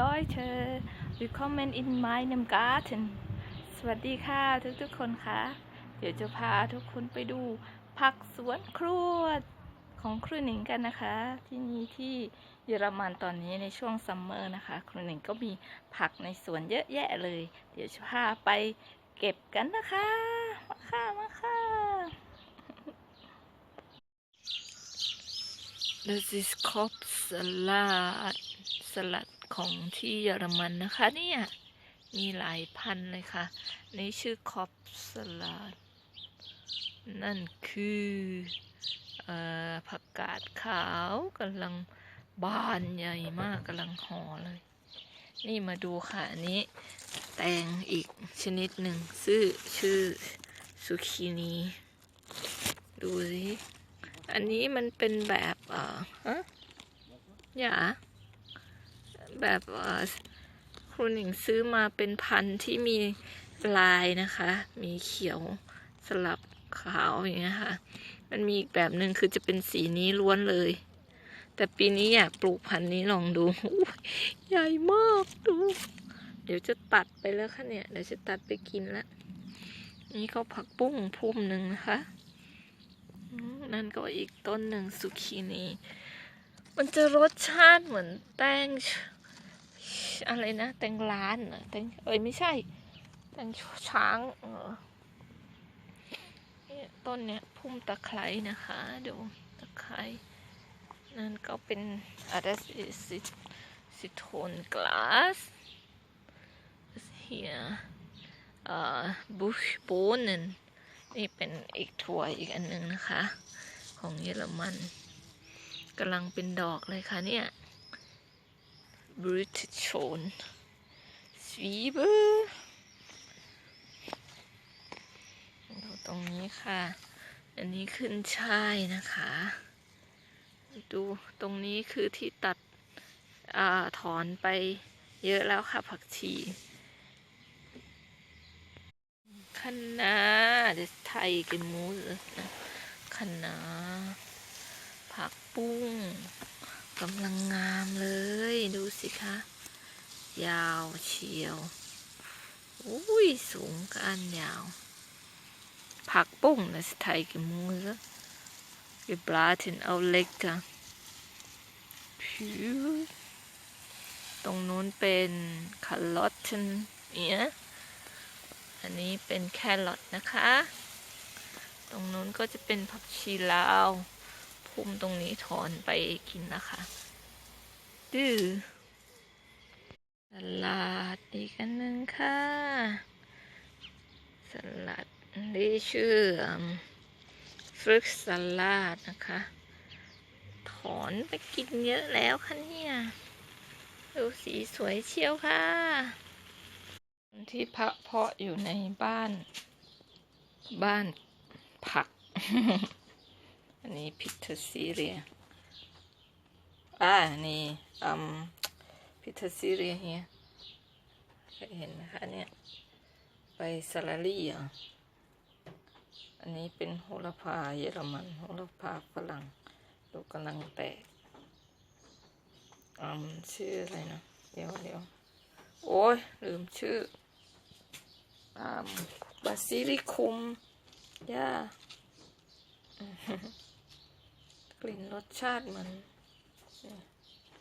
Leute willkommen in meinem Garten สวัสดีค่ะทุกๆคนค่ะ เดี๋ยวจะพาทุกคนไปดูผักสวนครัวของครูหนิงกันนะคะ ที่นี่ที่เยอรมันตอนนี้ในช่วงซัมเมอร์นะคะ ครูหนิงก็มีผักในสวนเยอะแยะเลย เดี๋ยวจะพาไปเก็บกันนะคะ มาค่ะ มาค่ะ This is Kopf Salat สลัด ของที่เยอรมันนะคะเนี่ยมีหลายพันเลยค่ะ นี่ชื่อคอปสลัด นั่นคืออผักกาดขาวกำลังบานใหญ่มากกำลังห่อเลย นี่มาดูค่ะอันนี้ แตงอีกชนิดหนึ่งชื่อชื่อซูคินีดูสิอันนี้มันเป็นแบบอ่อฮะอย่า แบบครูหนิงซื้อมาเป็นพันธุ์ที่มีลายนะคะ มีเขียวสลับขาวอย่างเงี้ยค่ะ มันมีอีกแบบหนึ่งคือจะเป็นสีนี้ล้วนเลย แต่ปีนี้อยากปลูกพันธุ์นี้ลองดูใหญ่มากดู เดี๋ยวจะตัดไปแล้วค่ะเนี่ย เดี๋ยวจะตัดไปกินล้วนี่ก็ผักปุ้งพุ่มหนึ่งนะคะ นั่นก็อีกต้นหนึ่งสุขีนี มันจะรสชาติเหมือนแตง อะไรนะ แตงล้านแตงเอ้ยไม่ใช่ แตงช้างเออต้นเนี้ยพุ่มตะไคร้นะคะดูตะไคร้นั่นก็เป็นอะไรสิซิโทนกลาส hier เอ่อบุชโบนนนี่เป็นอีกถั่วอีกอันหนึ่งนะคะ ของเยอรมันกำลังเป็นดอกเลยค่ะเนี่ย British s c h o n Zwiebel ดูตรงนี้ค่ะ อันนี้ขึ้นช่ายนะคะ ดูตรงนี้คือที่ตัดอถอนไปเยอะแล้วค่ะผักชีคะน้าเดี๋ยวไทยกันมูสคะน้าผักปุ้ง กำลังงามเลยดูสิคะ ยาวเชียว อุ้ยสูงกันยาว ผักปุ้งนะสไทยกันมูส Wir braten auch lecker ผิวตรงนู้นเป็นคาร์ลอตนเนี่ยอันนี้เป็นแครอทนะคะ ตรงนู้นก็จะเป็นผักชีลาว พุ่มตรงนี้ถอนไปกินนะคะดื้อสลัดอีกอันหนึ่งค่ะ สลัดนี่ชื่อฟรึกสลัดนะคะ ถอนไปกินเยอะแล้วค่ะเนี่ยดูสีสวยเชียวค่ะ ที่เพาะเพาะอยู่ในบ้าน บ้านผัก อันนี้พิทซีเรียอ่านี่อืมพิทซีเรียเฮียเห็นนะคะเนี่ยไปซาลารี่อะอันนี้เป็นโหระพาเยอรมันโหระพาฝรั่งลูกกำลังแตกอืมชื่ออะไรนะเดี๋ยวเดี๋ยวโอ้ยลืมชื่ออืมบาซิลิคุมย่า กลิ่นรสชาติเหมือน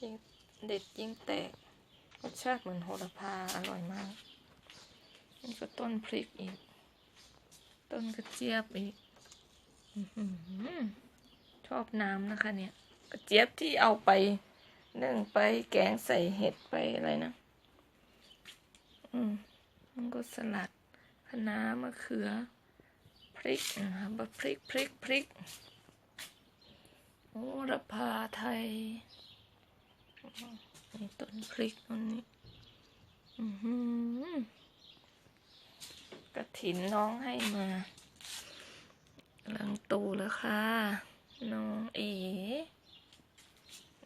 ยิ่งเด็ดยิ่งแตก รสชาติเหมือนโหระพาอร่อยมาก นี่ก็ต้นพริกอีก ต้นกระเจี๊ยบอีกชอบน้ำนะคะ เนี่ย กระเจี๊ยบที่เอาไปนึ่งไปแกงใส่เห็ดไปอะไรนะอืมมันก็สลัดคะน้ามะเขือ พริกนะคะบะพริกพริกพริก โอระพาไทยนี่ต้นพริกต้นนี้กระถินน้องให้มากำลังโตแล้วค่ะ น้องเอ๋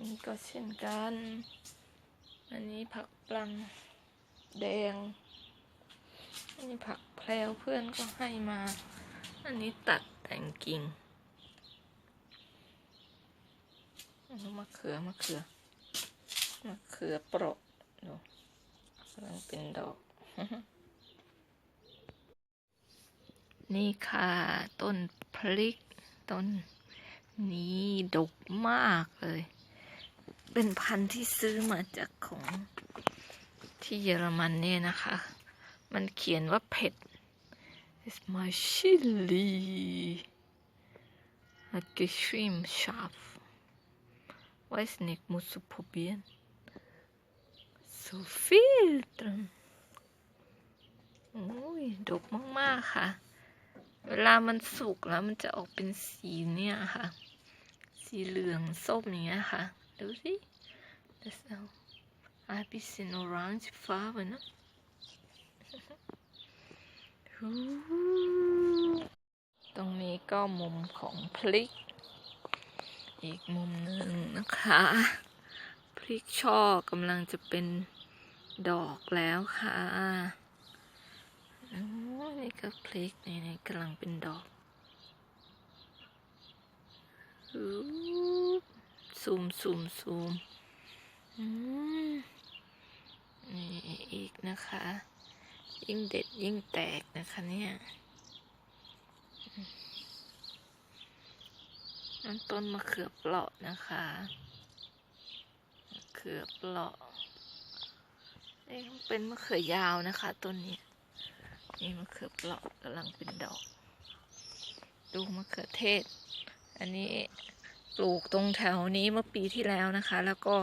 นี่ก็เช่นกัน อันนี้ผักปลังแดง อันนี้ผักแพลวเพื่อนก็ให้มา อันนี้ตัดแต่งกิ่งอันนี้ มะเขือมะเขือมะเขือเปราะดูกำลังเป็นดอก นี่ค่ะ ต้นพริก ต้นนี้ดกมากเลย เป็นพันธุ์ที่ซื้อมาจากของที่เยอรมันเนี่ยนะคะ มันเขียนว่าเผ็ด It's my chili hat geschrieben scharf weiß nicht musst du probieren so viel drin โอ้ยดกมาก ๆ ค่ะ เวลามันสุกแล้วมันจะออกเป็นสีเนี่ยค่ะ สีเหลืองส้มอย่างเงี้ยค่ะ ดูสิ Das ist auch ein bisschen orange Farbe, ne? ฮู้ตรงนี้ก็มุมของพริก อีกมุมหนึ่งนะคะพริกช่อกำลังจะเป็นดอกแล้วค่ะโอ้นี่ก็พริกนี่นี่กำลังเป็นดอกซูมซูมซูมอืมนี่อีกนะคะ ยิ่งเด็ดยิ่งแตกนะคะเนี่ย นั่นต้นมะเขือเปราะนะคะมะเขือเปราะนี่เป็นมะเขือยาวนะคะต้นนี้นี่มะเขือเปราะกำลังเป็นดอก ดูมะเขือเทศ อันนี้ปลูกตรงแถวนี้เมื่อปีที่แล้วนะคะ แล้วก็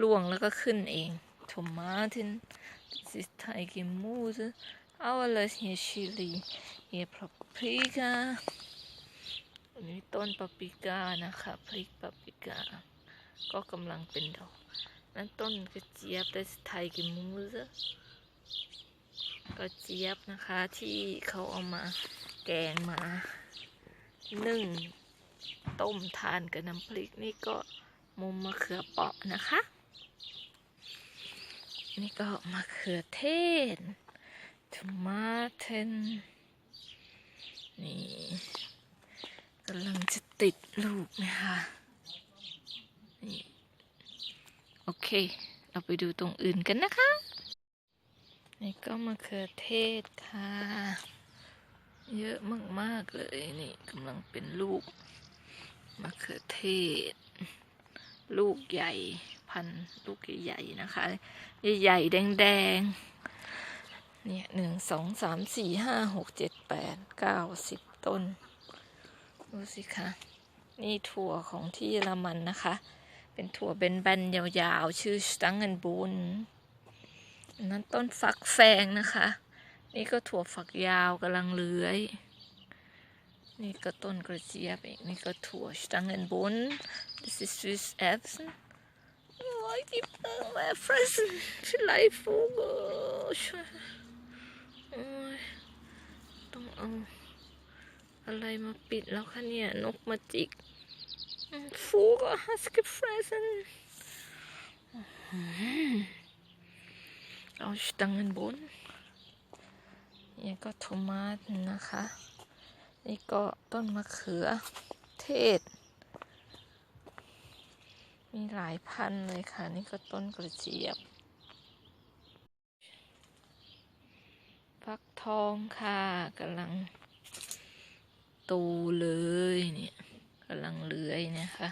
ร่วงแล้วก็ขึ้นเอง Tomaten Das ist Thai Gemüse, alles hier Chili, hier Paprika อั นนี้ต้นปาปิก้านะคะพริกปาปิก้าก็กำลังเป็นดอก นั่นต้นกระเจี๊ยบ das ist Thai Gemüse กระเจี๊ยบนะคะที่เขาเอามาแกงมานึ่งต้มทานกับน้ำพริกนี่ก็มุมมะเขือเปราะนะคะ นี่ก็มะเขือเทศทมาเทนนี่กำลังจะ ติดลูกนะคะนี่โอเค เราไปดูตรงอื่นกันนะคะ นี่ก็มะเขือเทศค่ะ เยอะมาก ๆ เลยนี่กำลังเป็นลูกมะเขือเทศ ลูกใหญ่พันลูกใหญ่ๆนะคะ ใหญ่ๆแดงๆเนี่ยหนึ่งสองสามสี่ห้าหกเจ็ดแปดเก้าสิบต้น ดูสิคะ นี่ถั่วของที่เยอรมันนะคะ เป็นถั่วเบนๆยาวๆ ชื่อสตังเกนบูนนั้นต้นฟักแฟงนะคะ นี่ก็ถั่วฝักยาวกำลังเลื้อย นี่ก็ต้นกระเจี๊ยบอีกนี่ก็ถั่วสตังเกนบูน das is Swiss Erbsen Oh, ich gebe mal fressen. Vielleicht Vogel. Oh, ต้องเอา อะไรมาปิดแล้วคะเนี่ย นกมาจิก Vogel hast gefressen. เอาสตังเงินบนนี่ก็ทมาตนะคะ นี่ก็ต้นมะเขือเทศ มีหลายพันเลยค่ะ นี่ก็ต้นกระเจี๊ยบ ฟักทองค่ะกำลัง ตูเลยเนี่ยกำลังเลื้อยนะคะ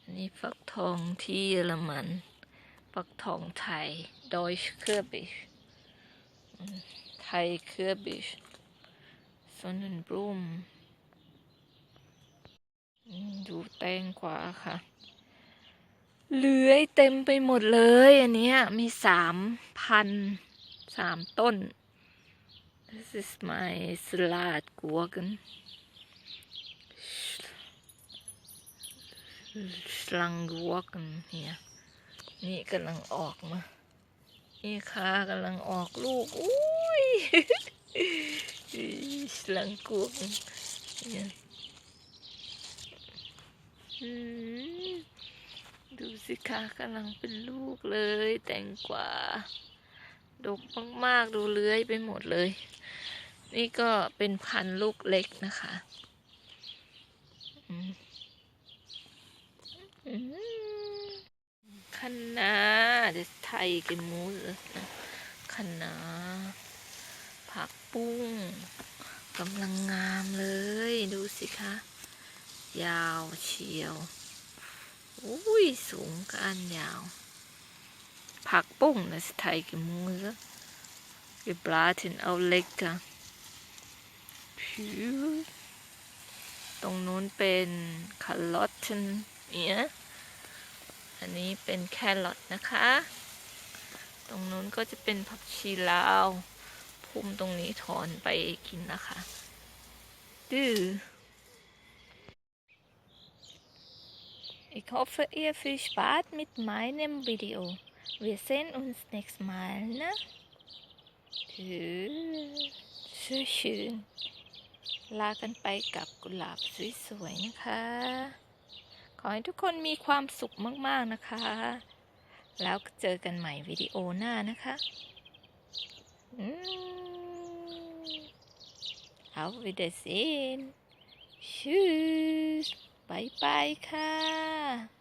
อันนี้ฟักทองที่เยอรมัน ฟักทองไทย Deutsch Kürbisch อืมไทย Kürbisch Sonnenblumen อืมดูแตงกวาค่ะเลื้อยเต็มไปหมดเลย อันเนี้ยมีสามพันสามต้น This is my Salatgurken Schlangurken hier นี่กำลังออกมา นี่ค่ะกำลังออกลูก อุ้ย Schlangurken เนี่ยดูสิคะกำลังเป็นลูกเลย แตงกวาดกมาก ๆ ดูเลื้อยไปหมดเลย นี่ก็เป็นพันลูกเล็กนะคะคะน้า das Teig Gemüse คะน้าผักปุ้งกำลังงามเลยดูสิคะ ยาวเชียวอุ้ยสูงก้านยาว ผักปุ้ง das Teig Gemüse wir braten auch lecker ตรงนู้นเป็นคาร์ลอตเนี่ยอันนี้เป็นแครอทนะคะ ตรงนู้นก็จะเป็นผักชีลาวพุ่มตรงนี้ถอนไปกินนะคะดื้อ Ich hoffe, ihr viel Spaß mit meinem Video. Wir sehen uns nächstes Mal, ne? Tschüss. So schön. ลากันไปกับกุหลาบสวยๆนะคะ ขอให้ทุกคนมีความสุขมากๆนะคะ แล้วเจอกันใหม่วิดีโอหน้านะคะอืม Auf Wiedersehen Tschüss บายบายค่ะ